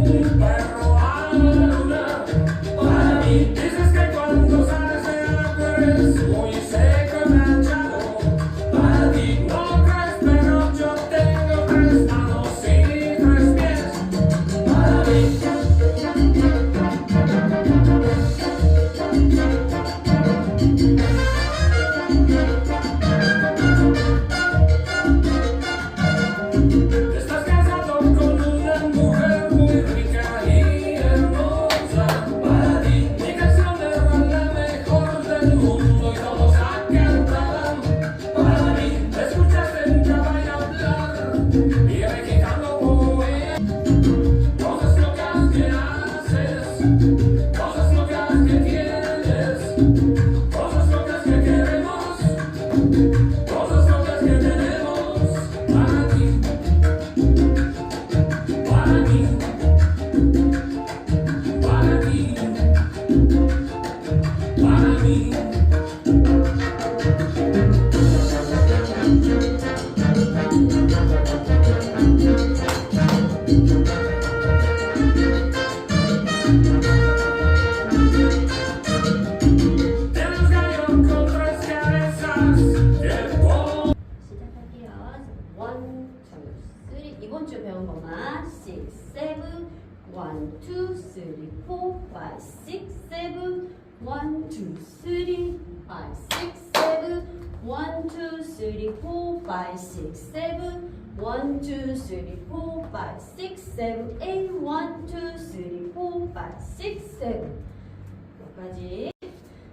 Pero 이번 주 배운 것만 6, 7, 1, 2, 3, 4, 5, 6, 7, 1, 2, 3, 5, 6, 7, 1, 2, 3, 4, 5, 6, 7, 1, 2, 3, 4, 5, 6, 7, 8, 1, 2, 3, 4, 5, 6, 7 여기까지